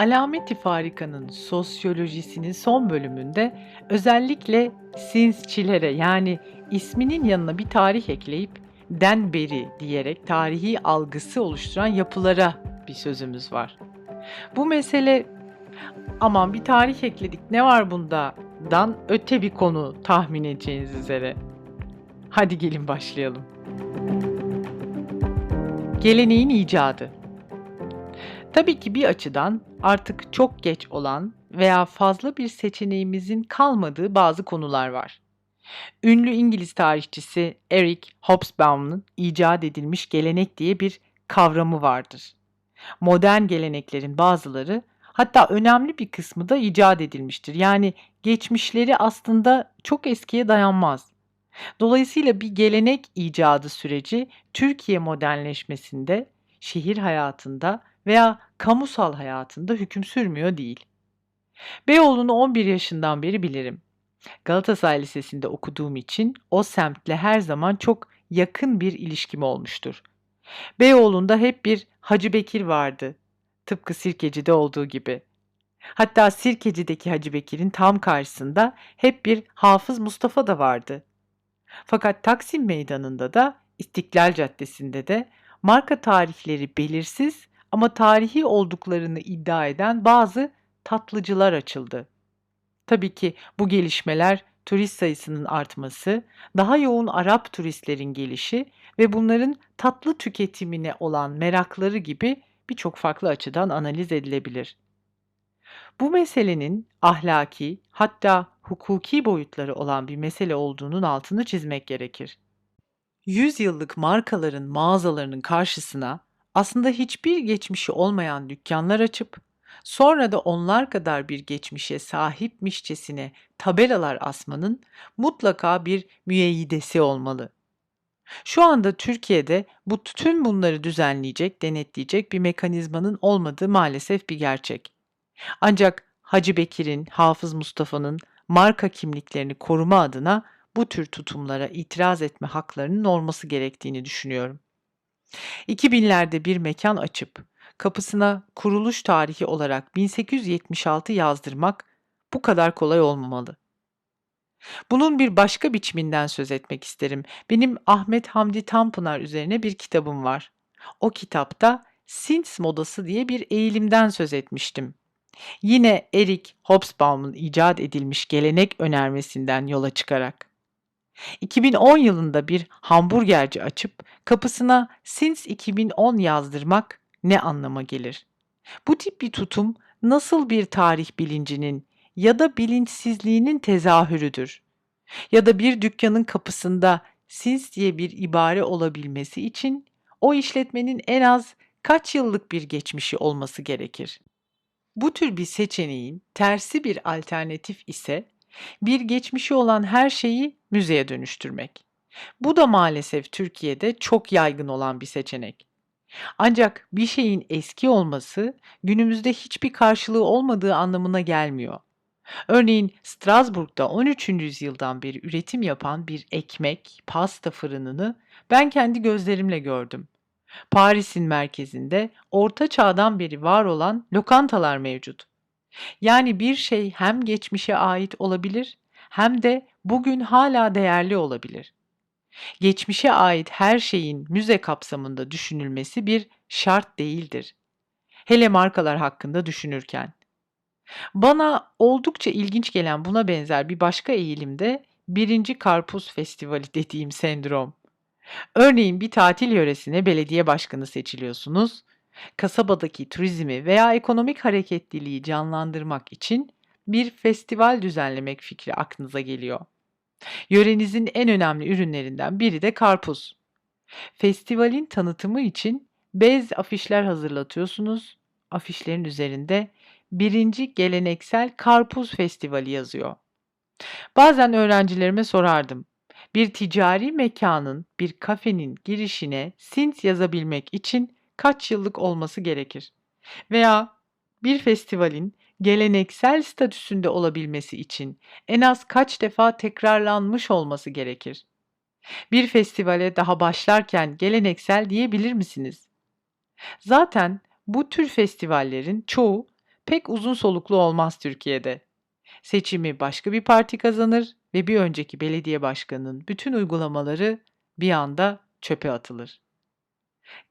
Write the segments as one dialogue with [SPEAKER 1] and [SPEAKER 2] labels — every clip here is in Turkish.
[SPEAKER 1] Alameti Farika'nın sosyolojisinin son bölümünde özellikle Sinsçilere yani isminin yanına bir tarih ekleyip den beri diyerek tarihi algısı oluşturan yapılara bir sözümüz var. Bu mesele aman bir tarih ekledik ne var bunda dan öte bir konu tahmin edeceğiniz üzere. Hadi gelin başlayalım. Geleneğin icadı. Tabii ki bir açıdan artık çok geç olan veya fazla bir seçeneğimizin kalmadığı bazı konular var. Ünlü İngiliz tarihçisi Eric Hobsbawm'ın icat edilmiş gelenek diye bir kavramı vardır. Modern geleneklerin bazıları hatta önemli bir kısmı da icat edilmiştir. Yani geçmişleri aslında çok eskiye dayanmaz. Dolayısıyla bir gelenek icadı süreci Türkiye modernleşmesinde, şehir hayatında veya kamusal hayatında hüküm sürmüyor değil. Beyoğlu'nu 11 yaşından beri bilirim. Galatasaray Lisesi'nde okuduğum için o semtle her zaman çok yakın bir ilişkim olmuştur. Beyoğlu'nda hep bir Hacı Bekir vardı. Tıpkı Sirkeci'de olduğu gibi. Hatta Sirkeci'deki Hacı Bekir'in tam karşısında hep bir Hafız Mustafa da vardı. Fakat Taksim Meydanı'nda da İstiklal Caddesi'nde de marka tarihleri belirsiz ama tarihi olduklarını iddia eden bazı tatlıcılar açıldı. Tabii ki bu gelişmeler turist sayısının artması, daha yoğun Arap turistlerin gelişi ve bunların tatlı tüketimine olan merakları gibi birçok farklı açıdan analiz edilebilir. Bu meselenin ahlaki hatta hukuki boyutları olan bir mesele olduğunun altını çizmek gerekir. 100 yıllık markaların mağazalarının karşısına aslında hiçbir geçmişi olmayan dükkanlar açıp sonra da onlar kadar bir geçmişe sahipmişçesine tabelalar asmanın mutlaka bir müeyyidesi olmalı. Şu anda Türkiye'de bu tüm bunları düzenleyecek, denetleyecek bir mekanizmanın olmadığı maalesef bir gerçek. Ancak Hacı Bekir'in, Hafız Mustafa'nın marka kimliklerini koruma adına bu tür tutumlara itiraz etme haklarının olması gerektiğini düşünüyorum. 2000'lerde bir mekan açıp kapısına kuruluş tarihi olarak 1876 yazdırmak bu kadar kolay olmamalı. Bunun bir başka biçiminden söz etmek isterim. Benim Ahmet Hamdi Tanpınar üzerine bir kitabım var. O kitapta Sins modası diye bir eğilimden söz etmiştim. Yine Eric Hobsbawm'ın icat edilmiş gelenek önermesinden yola çıkarak. 2010 yılında bir hamburgerci açıp kapısına Since 2010 yazdırmak ne anlama gelir? Bu tip bir tutum nasıl bir tarih bilincinin ya da bilinçsizliğinin tezahürüdür? Ya da bir dükkanın kapısında since diye bir ibare olabilmesi için o işletmenin en az kaç yıllık bir geçmişi olması gerekir? Bu tür bir seçeneğin tersi bir alternatif ise bir geçmişi olan her şeyi müzeye dönüştürmek. Bu da maalesef Türkiye'de çok yaygın olan bir seçenek. Ancak bir şeyin eski olması günümüzde hiçbir karşılığı olmadığı anlamına gelmiyor. Örneğin Strasbourg'da 13. yüzyıldan beri üretim yapan bir ekmek, pasta fırınını ben kendi gözlerimle gördüm. Paris'in merkezinde orta çağdan beri var olan lokantalar mevcut. Yani bir şey hem geçmişe ait olabilir hem de bugün hala değerli olabilir. Geçmişe ait her şeyin müze kapsamında düşünülmesi bir şart değildir. Hele markalar hakkında düşünürken. Bana oldukça ilginç gelen buna benzer bir başka eğilimde birinci Karpuz Festivali dediğim sendrom. Örneğin bir tatil yöresine belediye başkanı seçiliyorsunuz. Kasabadaki turizmi veya ekonomik hareketliliği canlandırmak için bir festival düzenlemek fikri aklınıza geliyor. Yörenizin en önemli ürünlerinden biri de karpuz. Festivalin tanıtımı için bez afişler hazırlatıyorsunuz. Afişlerin üzerinde birinci geleneksel karpuz festivali yazıyor. Bazen öğrencilerime sorardım. Bir ticari mekanın, bir kafenin girişine Sint yazabilmek için kaç yıllık olması gerekir? Veya bir festivalin geleneksel statüsünde olabilmesi için en az kaç defa tekrarlanmış olması gerekir? Bir festivale daha başlarken geleneksel diyebilir misiniz? Zaten bu tür festivallerin çoğu pek uzun soluklu olmaz Türkiye'de. Seçimi başka bir parti kazanır ve bir önceki belediye başkanının bütün uygulamaları bir anda çöpe atılır.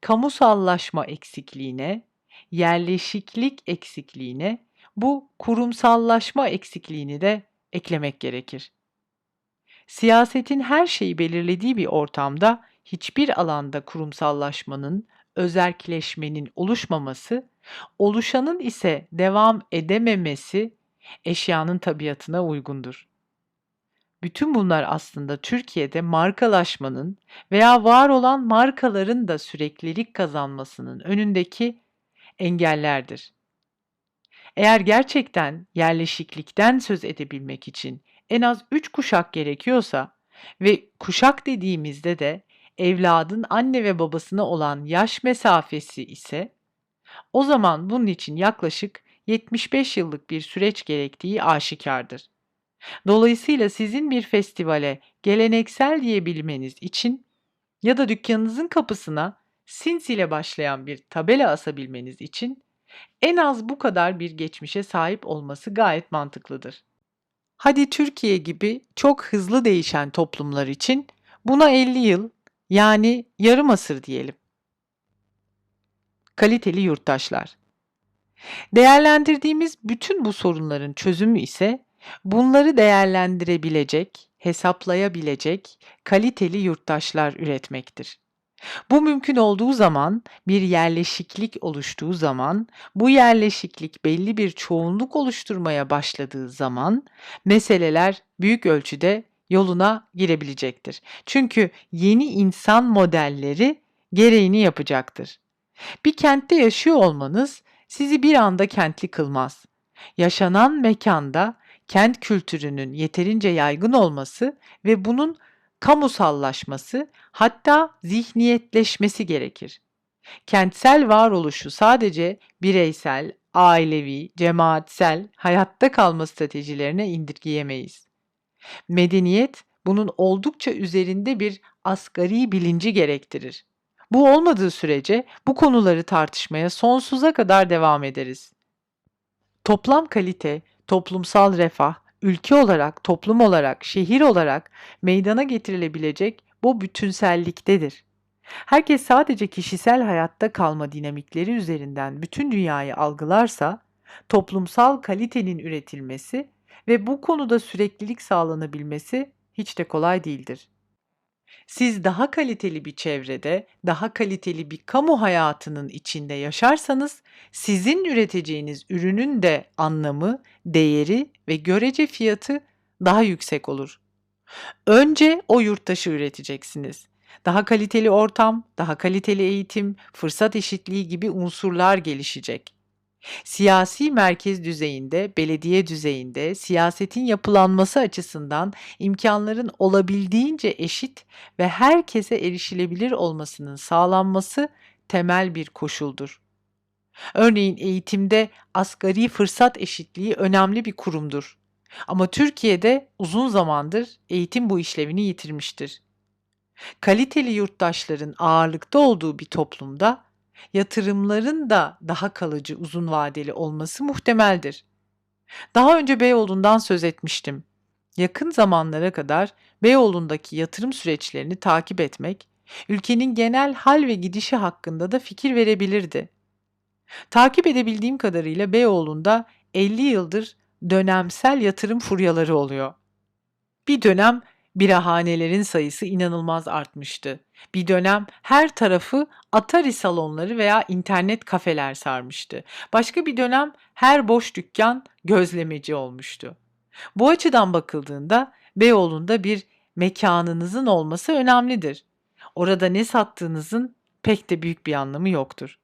[SPEAKER 1] Kamusallaşma eksikliğine, yerleşiklik eksikliğine bu kurumsallaşma eksikliğini de eklemek gerekir. Siyasetin her şeyi belirlediği bir ortamda hiçbir alanda kurumsallaşmanın, özerkleşmenin oluşmaması, oluşanın ise devam edememesi eşyanın tabiatına uygundur. Bütün bunlar aslında Türkiye'de markalaşmanın veya var olan markaların da süreklilik kazanmasının önündeki engellerdir. Eğer gerçekten yerleşiklikten söz edebilmek için en az 3 kuşak gerekiyorsa ve kuşak dediğimizde de evladın anne ve babasına olan yaş mesafesi ise o zaman bunun için yaklaşık 75 yıllık bir süreç gerektiği aşikardır. Dolayısıyla sizin bir festivale geleneksel diyebilmeniz için ya da dükkanınızın kapısına Sins ile başlayan bir tabela asabilmeniz için en az bu kadar bir geçmişe sahip olması gayet mantıklıdır. Hadi Türkiye gibi çok hızlı değişen toplumlar için buna 50 yıl yani yarım asır diyelim. Kaliteli yurttaşlar. Değerlendirdiğimiz bütün bu sorunların çözümü ise bunları değerlendirebilecek, hesaplayabilecek kaliteli yurttaşlar üretmektir. Bu mümkün olduğu zaman, bir yerleşiklik oluştuğu zaman, bu yerleşiklik belli bir çoğunluk oluşturmaya başladığı zaman meseleler büyük ölçüde yoluna girebilecektir. Çünkü yeni insan modelleri gereğini yapacaktır. Bir kentte yaşıyor olmanız sizi bir anda kentli kılmaz. Yaşanan mekanda kent kültürünün yeterince yaygın olması ve bunun kamusallaşması hatta zihniyetleşmesi gerekir. Kentsel varoluşu sadece bireysel, ailevi, cemaatsel hayatta kalma stratejilerine indirgeyemeyiz. Medeniyet bunun oldukça üzerinde bir asgari bilinci gerektirir. Bu olmadığı sürece bu konuları tartışmaya sonsuza kadar devam ederiz. Toplam kalite, toplumsal refah, ülke olarak, toplum olarak, şehir olarak meydana getirilebilecek bu bütünselliktedir. Herkes sadece kişisel hayatta kalma dinamikleri üzerinden bütün dünyayı algılarsa, toplumsal kalitenin üretilmesi ve bu konuda süreklilik sağlanabilmesi hiç de kolay değildir. Siz daha kaliteli bir çevrede, daha kaliteli bir kamu hayatının içinde yaşarsanız, sizin üreteceğiniz ürünün de anlamı, değeri ve görece fiyatı daha yüksek olur. Önce o yurttaşı üreteceksiniz. Daha kaliteli ortam, daha kaliteli eğitim, fırsat eşitliği gibi unsurlar gelişecek. Siyasi merkez düzeyinde, belediye düzeyinde siyasetin yapılanması açısından imkanların olabildiğince eşit ve herkese erişilebilir olmasının sağlanması temel bir koşuldur. Örneğin eğitimde asgari fırsat eşitliği önemli bir kurumdur. Ama Türkiye'de uzun zamandır eğitim bu işlevini yitirmiştir. Kaliteli yurttaşların ağırlıkta olduğu bir toplumda yatırımların da daha kalıcı, uzun vadeli olması muhtemeldir. Daha önce Beyoğlu'ndan söz etmiştim. Yakın zamanlara kadar Beyoğlu'ndaki yatırım süreçlerini takip etmek, ülkenin genel hal ve gidişi hakkında da fikir verebilirdi. Takip edebildiğim kadarıyla Beyoğlu'nda 50 yıldır dönemsel yatırım furyaları oluyor. Bir dönem birahanelerin sayısı inanılmaz artmıştı. Bir dönem her tarafı Atari salonları veya internet kafeler sarmıştı. Başka bir dönem her boş dükkan gözlemeci olmuştu. Bu açıdan bakıldığında Beyoğlu'nda bir mekanınızın olması önemlidir. Orada ne sattığınızın pek de büyük bir anlamı yoktur.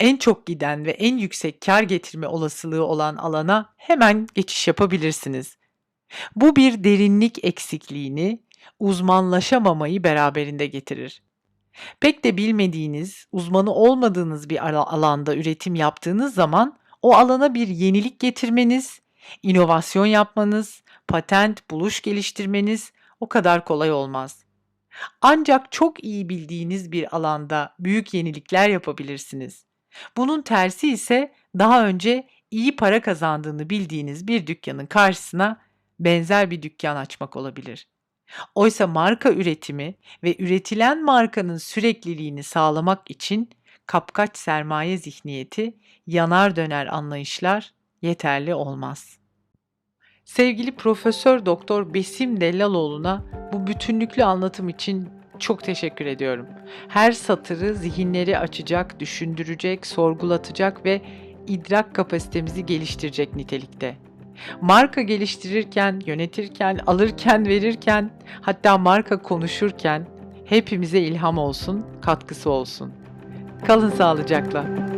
[SPEAKER 1] En çok giden ve en yüksek kar getirme olasılığı olan alana hemen geçiş yapabilirsiniz. Bu bir derinlik eksikliğini, uzmanlaşamamayı beraberinde getirir. Pek de bilmediğiniz, uzmanı olmadığınız bir alanda üretim yaptığınız zaman o alana bir yenilik getirmeniz, inovasyon yapmanız, patent, buluş geliştirmeniz o kadar kolay olmaz. Ancak çok iyi bildiğiniz bir alanda büyük yenilikler yapabilirsiniz. Bunun tersi ise daha önce iyi para kazandığını bildiğiniz bir dükkanın karşısına benzer bir dükkan açmak olabilir. Oysa marka üretimi ve üretilen markanın sürekliliğini sağlamak için kapkaç sermaye zihniyeti, yanar döner anlayışlar yeterli olmaz. Sevgili Profesör Doktor Besim Dellaloğlu'na bu bütünlüklü anlatım için çok teşekkür ediyorum. Her satırı zihinleri açacak, düşündürecek, sorgulatacak ve idrak kapasitemizi geliştirecek nitelikte. Marka geliştirirken, yönetirken, alırken, verirken, hatta marka konuşurken hepimize ilham olsun, katkısı olsun. Kalın sağlıcakla.